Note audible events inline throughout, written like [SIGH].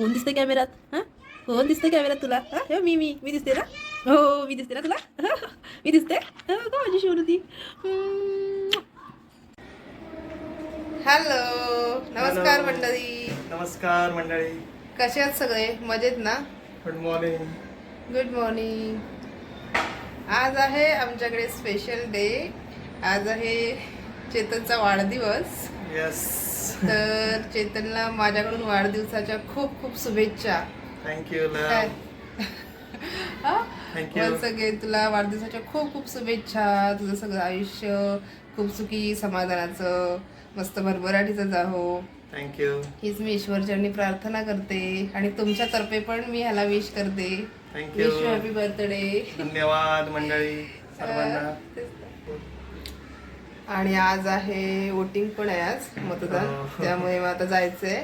कोण दिसते कॅमेऱ्यात हां? कोण दिसते कॅमेऱ्यात तुला? हां? मी मी मी दिसते ना? हो मी दिसते ना तुला? मी दिसते? हो का माझी शिवृती हॅलो नमस्कार. मंडळी. नमस्कार मंडळी. कसे आहात सगळे? मजेत ना? गुड मॉर्निंग गुड मॉर्निंग आज आहे आमच्याकडे स्पेशल डे आज आहे चेतनचा वाढदिवस. येस तर चेतनला माझ्याकडून वाढदिवसाच्या खूप खूप शुभेच्छा. थँक्यू अगेन तुला वाढदिवसाच्या खूप खूप शुभेच्छा. तुझं सगळं आयुष्य खूप सुखी समाधानाचं मस्त भरभराटीचं जाहो थँक्यू हीच मी ईश्वरचरणी प्रार्थना करते. आणि तुमच्यातर्फे पण मी ह्याला विश करते. थँक्यू हॅपी बर्थडे धन्यवाद मंडळी सर्वांना. आणि आज आहे वोटिंग पण आहे आज मतदान हो. त्यामुळे मग आता जायचंय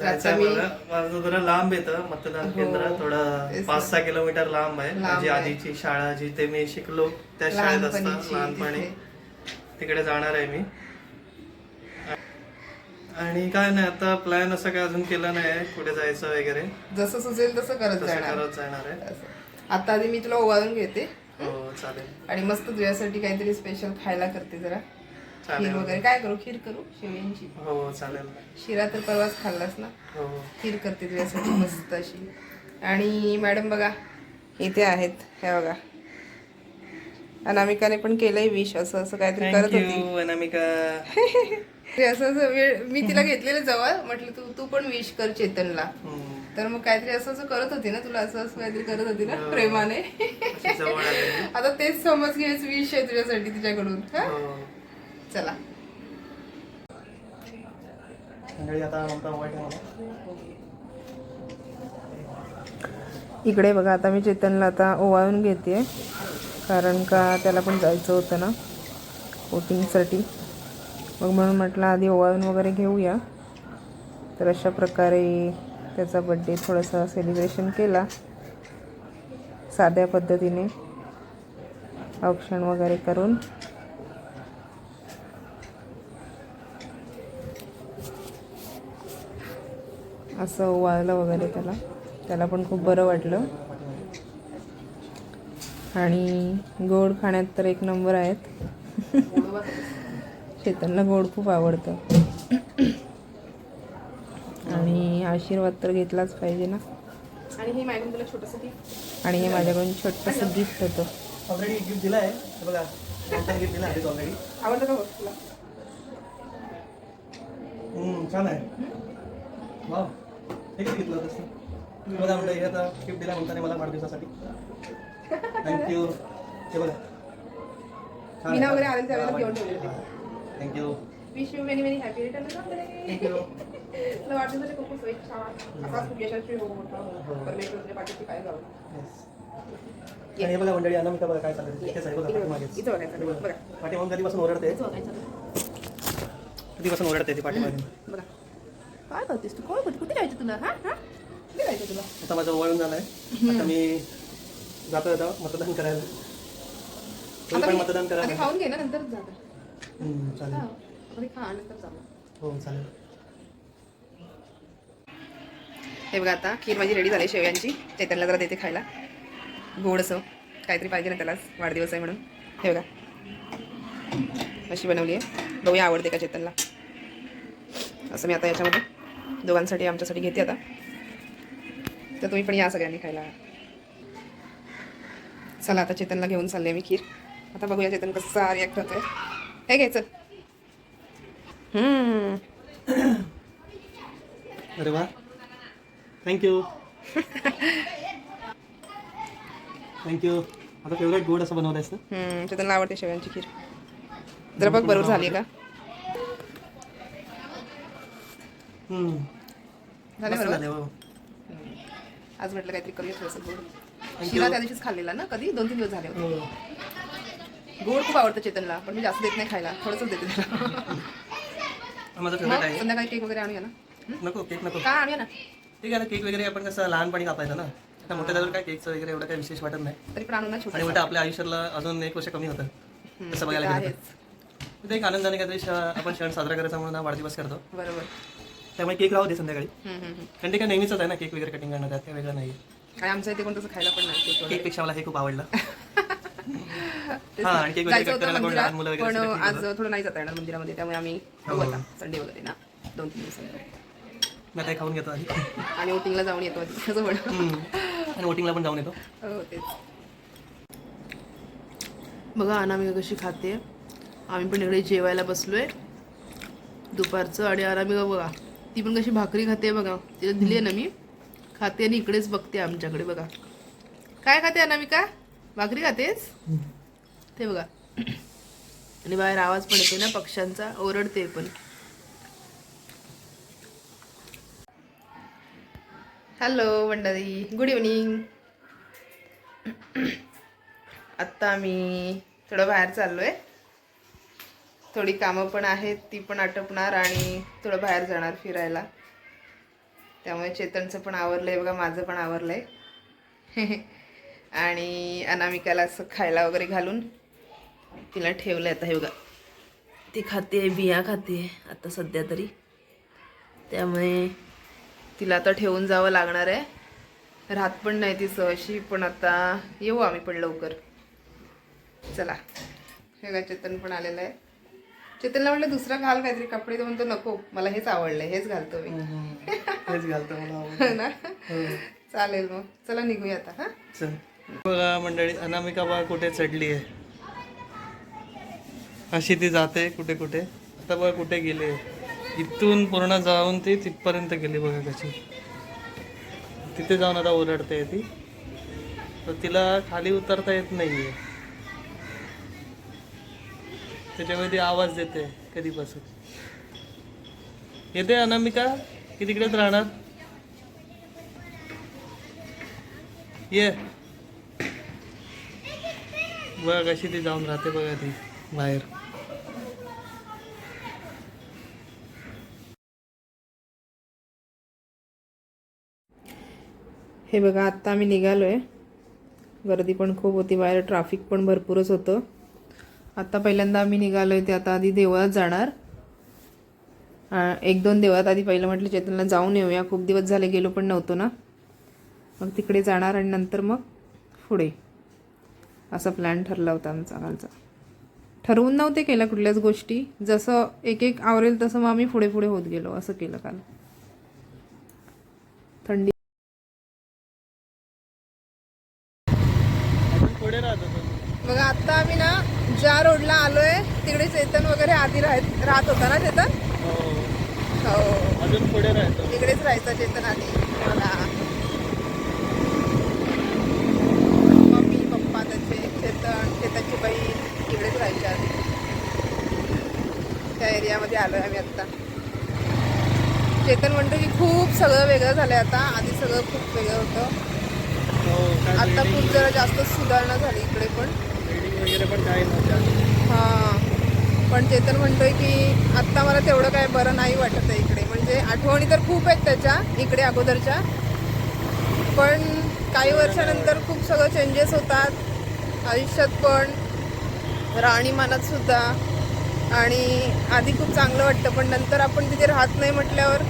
माझं जरा लांब येतं मतदान हो. केंद्र थोडं पाच. सहा किलोमीटर लांब आहे माझी. आधीची शाळा जिथे मी शिकलो त्या शाळेत असतं लहानपणीची लहानपणी. तिकडे जाणार आहे मी आणि काय नाही आता प्लॅन असं काय अजून केलं नाही कुठे जायचं वगैरे जसं सुचेल तसं करत जाणार आहे. आता आधी मी तुला ओवाळून घेते हो चालेल. आणि मस्त तुझ्यासाठी काहीतरी स्पेशल खायला करते जरा. खीर वगैरे. काय करू? खीर करू? शेवयांची. हो चालेल. शिरा तर परवाच खाल्लास ना? हो. खीर करते तुझ्यासाठी मस्त अशी. आणि मॅडम बघा इथे आहेत. हे बघा. अनामिकाने पण केलंय विश. असं असं काहीतरी करत होती. अनामिका. [LAUGHS] असं असं वेळ मी तिला घेतलेलं जवळ. म्हटलं तू तू पण विश कर चेतनला. हम्म. तर मग काहीतरी असं असं करत होती ना तुला असं असं काहीतरी करत होती ना. प्रेमाने. आता तेच समज घ्यायच विश आहे तुझ्यासाठी तिच्याकडून हा? चला. इकडे बघा आता मी चेतनला आता ओवाळून घेते कारण का त्याला पण जायचं होतं ना वोटिंगसाठी मग म्हणून म्हटलं आधी ओवाळून वगैरे घेऊया तर अशा प्रकारे त्याचा बड्डे थोडासा सेलिब्रेशन केला. साध्या पद्धतीने औक्षण वगैरे करून. असं ओवाळलं वगैरे त्याला. त्याला पण खूप बरं वाटलं. आणि गोड खाण्यात तर एक नंबर आहेत. [LAUGHS] चेतनला गोड खूप आवडतं. आशीर्वाद तर घेतलाच पाहिजे ना. आणि हे मॅडम तुला छोटंसं गिफ्ट आणि हे माझ्याकडून छोटंसं गिफ्ट होतं. ऑलरेडी गिफ्ट दिला आहे बघा गिफ्ट दिला आहे ऑलरेडी आवडतं का बघ तुला? छान आहे. वाव हे किती घेतलं होतंस तू? तुम्ही बघा म्हणलं हे आता गिफ्ट दिला म्हणताना मला वाढदिवसासाठी. थँक्यू हे बघा. मीना वगैरे आले त्यावेळेला घेऊन ठेवले होते thank you wish you many many happy return thank you तुला वाढदिवसाच्या खूप खूप शुभेच्छा असाच खूप यशस्वी हो मोठा परमेश्वर तुझ्या पाठीशी काय जाऊ आणि हे बघा मंडळी अनामिका बघा काय चाललं तेच आहे बघा पाठीमागेच इथं बघायचं बघा पाठीमागून कधीपासून ओरडते? कधीपासून ओरडते ती पाठीमागे? बघा. काय करतेस तू? कोण कुठे कुठे जायचं तुला? हा? हा? कुठे जायचं तुला? आता माझं वळून झालंय. आता मी जातो आता मतदान करायला. तुम्ही पण मतदान करा खाऊन घे ना नंतरच जाता. चालेल. खा नंतर हो चालेल. हे बघा आता खीर माझी रेडी झाली शेवयांची. चैतनला जरा देते खायला. गोडसं काहीतरी पाहिजे ना त्यालाच. वाढदिवस आहे म्हणून. हे बघा. अशी बनवली आहे. बघूया आवडते का चेतनला असं मी आता याच्यामध्ये दोघांसाठी आमच्यासाठी घेते आता. तर तुम्ही पण या सगळ्यांनी खायला. चला आता चेतनला घेऊन चालले मी खीर. आता बघूया चेतन कसा रिॲक्ट होतोय हे घ्यायचं. हम्म. अरे वा. थँक्यू थँक्यू आता फेवरेट गोड असं बनवलंयस ना? हम्म, चेतनला आवडते शेवयांची खीर. जरा बघ बरोबर झाली का? हम्म. झाले मस्त बरोबर? झाले, हो. आज म्हटलं काहीतरी करूया थोडंसं गोड. शिरा. त्या दिवशीच खाल्लेला ना कधी? दोन तीन दिवस झाले होते. हो. गोड खूप आवडतं चेतनला पण मी जास्त देत नाही खायला. थोडंसंच देते त्याला. [LAUGHS] हा, माझं मग फेवरेट आहे. संध्याकाळी केक वगैरे आणूया ना? नको केक नको. का आणूया ना? ठीक आहे ना केक वगैरे आपण कसं लहानपणी कापायचं ना? आता मोठ्या झाल्यावर काय केकचं वगैरे एवढं काही विशेष वाटत नाही. तरी पण आणू ना आणि छोटं उलट आपल्या आयुष्याला अजून एक वर्ष कमी होतं. तसं बघायला गेलं तर. एक आनंदाने काहीतरी श- आपण क्षण साजरा करायचा म्हणून हा वाढदिवस करतो. बरोबर. त्यामुळे केक राहू दे संध्याकाळी. हम्म, हम्म, हम्म. कारण ते काय नेहमीच आहे ना केक वगैरे कटिंग करणार त्यात काय वेगळं नाही आणि आमच्या इथे कोण तसं खायला पण नाही केक वगैरे. केकपेक्षा मला हे खूप आवडलं. [LAUGHS] हा. आणि केक वगैरे जायचं होतं करायला कोण लहान मुलं वगैरे पण असले आज थोडं नाही जाता येणार मंदिरामध्ये त्यामुळे आम्ही बघू आता संडे वगैरे ना दोन तीन दिवसांनी. मी हे खाऊन घेतो. आधी आणि वोटिंगला जाऊन येतो आधी. आणि वोटिंगला पण जाऊन येतो. हो तेच. बघा अनामिका कशी खाते. आम्ही पण इकडे जेवायला बसलोय. दुपारचं आणि अनामिका बघा. ती पण कशी भाकरी खाते बघा. तिला दिली आहे ना मी. खाते आणि इकडेच बघते आमच्याकडे बघा. काय खाते अनामिका? भाकरी खातेस? ते बघा. [CLEARS THROAT] आणि बाहेर आवाज पण येते ना पक्ष्यांचा. ओरडते पण. हॅलो मंडळी गुड इव्हनिंग. आत्ता आम्ही थोडं बाहेर चाललो आहे थोडी कामं पण आहेत ती पण आटपणार आणि थोडं बाहेर जाणार फिरायला. त्यामुळे चेतनचं पण आवरलं आहे बघा माझं पण आवरलं आहे आणि अनामिकाला असं खायला वगैरे घालून तिला ठेवलं आहे आता हे बघा. ती खाते बिया खाते आता सध्या तरी. त्यामुळे तिला आता ठेवून जावं लागणार आहे. राहत पण नाही ती सहशी पण आता येऊ आम्ही पण लवकर. चला. हे काय चेतन पण आलेलं आहे. चेतनला म्हटलं दुसरा घाल काहीतरी कपडे तर म्हणतो नको मला हेच आवडलंय हेच घालतो मी. [LAUGHS] हेच घालतो मला आवडतं. हो ना? चालेल मग. चला निघूया आता हा? चल. बघा मंडळी अनामिका बघा कुठे चढली आहे? अशी ती जाते कुठे कुठे आता बघा कुठे गेले इथून पूर्ण जाऊन ती तिथपर्यंत गेली बघा कशी. तिथे जाऊन आता ओरडते ती तर तिला खाली उतरता येत नाही आहे त्याच्यामुळे ती आवाज देते कधीपासून. येते अनामिका की तिकडेच राहणार? ये. बघा कशी ती जाऊन राहते बघा ती बाहेर. हे बघा आत्ता आम्ही निघालो आहे गर्दी पण खूप होती बाहेर ट्रॅफिक पण भरपूरच होतं. आत्ता पहिल्यांदा आम्ही निघालो आहे ते आता आधी देवळात जाणार. एक दोन देवळात आधी पहिलं म्हटलं चेतनला जाऊन येऊया. खूप दिवस झाले गेलो पण नव्हतो ना. मग तिकडे जाणार आणि नंतर मग पुढे. असा प्लॅन ठरला होता आमचा कालचा. ठरवून नव्हते केलं कुठल्याच गोष्टी. जसं एक एक आवरेल तसं मग आम्ही पुढे पुढे होत गेलो असं केलं काल. पुढे राहत होतो बघा आता आम्ही ना ज्या रोडला आलोय तिकडे चेतन वगैरे आधी राहत राहत होता ना चेतन? हो. हो. अजून पुढे राहतो. तिकडेच राहायचा चेतन आधी. मम्मी पप्पा त्याचे चेतन चेतनची बहीण तिकडेच राहायच्या आधी. त्या एरियामध्ये आलोय आम्ही आत्ता चेतन म्हणतो की खूप सगळं वेगळं झालंय आता. आधी सगळं खूप वेगळं होतं. आता खूप जरा जास्त सुधारणा झाली इकडे पण. वगैरे पण हां. पण चेतन म्हणतोय की आत्ता मला तेवढं काय बरं नाही वाटत आहे इकडे. म्हणजे आठवणी तर खूप आहेत त्याच्या इकडे अगोदरच्या. पण काही वर्षानंतर खूप सगळं चेंजेस होतात. आयुष्यात पण राहणीमानात सुद्धा. आणि आधी खूप चांगलं वाटतं पण नंतर आपण तिथे राहत नाही म्हटल्यावर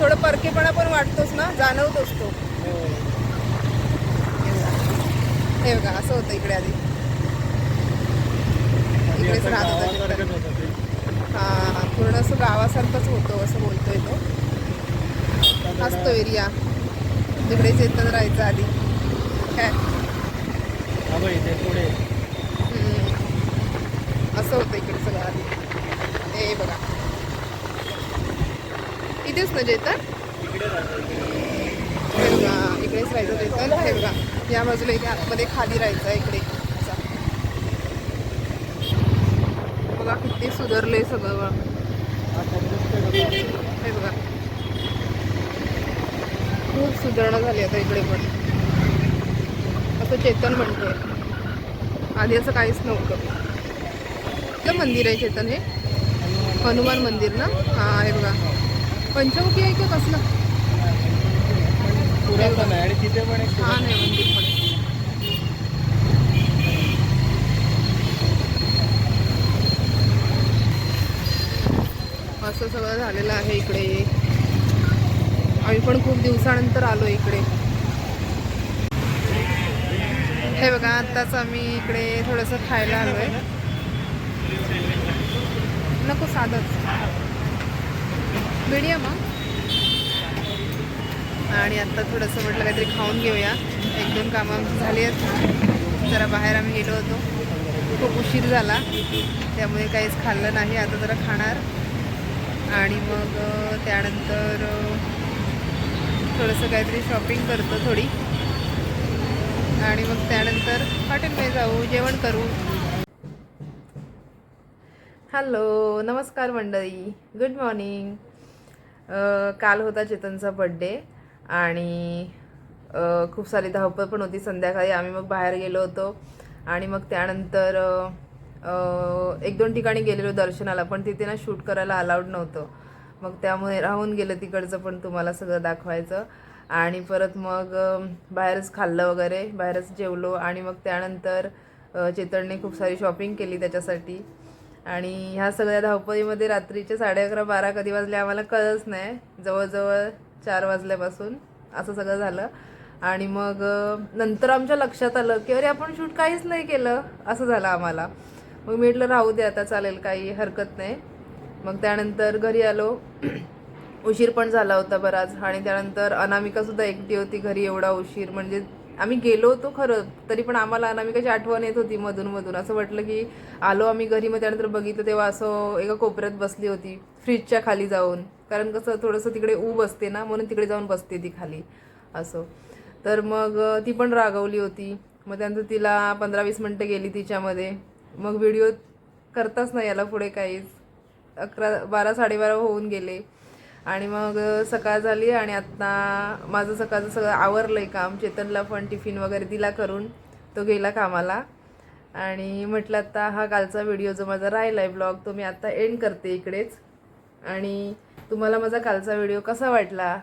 थोडं परकेपणा पण वाटतोच ना जाणवतोच तो. हो बघा असं होतं इकडे आधी. इकडेच राहत होता. हा पूर्ण असं गावासारखंच होतं असं बोलतोय तो. आता हाच जरा- तो एरिया तिकडेच येतं राहायचं आधी. काय? हा. असं होतं इकडे सगळं आधी. हे बघा. इथेच ना बघा इकडेच राहायचं चेतन. हे बघा. या बाजूला इथे आतमध्ये खाली राहायचं इकडे. बघा किती सुधारले सगळं बघा. हे बघा. खूप सुधारणा झाली आता इकडे पण. असं चेतन म्हणतोय. आधी असं काहीच नव्हतं. कुठलं मंदिर आहे चेतन हे. हनुमान मंदिर ना? हा हे बघा. पंचमुखी आहे का कसलं? पुरातन आहे आणि तिथे पण एक छान आहे मंदिर पण. असं सगळं झालेलं आहे इकडे. आम्ही पण खूप दिवसानंतर आलो इकडे. हे बघा आत्ताच आम्ही इकडे थोडंसं खायला आलो आहे नको साधंच. मीडियम आणि आत्ता थोडंसं म्हटलं काहीतरी खाऊन घेऊया. एक दोन कामं झाली आहेत. जरा बाहेर आम्ही गेलो होतो. खूप उशीर झाला. त्यामुळे काहीच खाल्लं नाही. आता जरा खाणार. आणि मग त्यानंतर थोडंसं काहीतरी शॉपिंग करतो थोडी. आणि मग त्यानंतर हॉटेलमध्ये जाऊ जेवण करू. हॅलो नमस्कार मंडळी. गुड मॉर्निंग काल होता चेतनचा बड्डे आणि खूप सारी धावपळ पण होती संध्याकाळी. आम्ही मग बाहेर गेलो होतो आणि मग त्यानंतर एक दोन ठिकाणी गेलेलो दर्शनाला पण तिथे ना शूट करायला अलाउड नव्हतं. मग त्यामुळे राहून गेलं तिकडचं पण तुम्हाला सगळं दाखवायचं. आणि परत मग बाहेरच खाल्लं वगैरे बाहेरच जेवलो आणि मग त्यानंतर चेतनने खूप सारी शॉपिंग केली त्याच्यासाठी. आणि ह्या सगळ्या धावपळीमध्ये रात्रीचे साडे अकरा बारा कधी वाजले आम्हाला कळलंच नाही. जवळजवळ चार वाजल्यापासून असं सगळं झालं. आणि मग नंतर आमच्या लक्षात आलं की अरे आपण शूट काहीच नाही केलं. असं झालं आम्हाला. मग मी म्हटलं राहू दे आता चालेल काही हरकत नाही. मग त्यानंतर घरी आलो. [CLEARS THROAT] उशीर पण झाला होता बराच. आणि त्यानंतर अनामिकासुद्धा एकटी होती घरी एवढा उशीर. म्हणजे आम्ही गेलो होतो खरं तरी पण आम्हाला अनामिकाची आठवण येत होती मधून मधून. असं वाटलं की आलो आम्ही घरी मग त्यानंतर बघितलं तेव्हा असं एका कोपऱ्यात बसली होती फ्रीजच्या खाली जाऊन. कारण कसं थोडंसं तिकडे ऊब असते ना म्हणून तिकडे जाऊन बसते ती खाली असं. तर मग ती पण रागवली होती. मग त्यानंतर तिला पंधरा वीस मिनटं गेली तिच्यामध्ये. मग व्हिडिओ करताच नाही याला पुढे काहीच. अकरा बारा साडेबारा होऊन गेले. आणि मग सकाळ झाली आणि आत्ता माझं सकाळचं सगळं आवरलं आहे काम. चेतनला पण टिफिन वगैरे दिला करून. तो गेला कामाला. आणि म्हटलं आता हा कालचा व्हिडिओ जो माझा राहिला आहे ब्लॉग तो मी आत्ता एंड करते इकडेच. आणि तुम्हाला माझा कालचा व्हिडिओ कसा वाटला?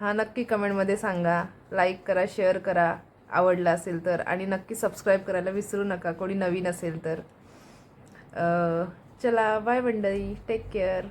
हा नक्की कमेंटमध्ये सांगा. लाईक करा शेअर करा. आवडला असेल तर. आणि नक्की सबस्क्राईब करायला विसरू नका. कोणी नवीन असेल तर. चला बाय मंडळी. Take care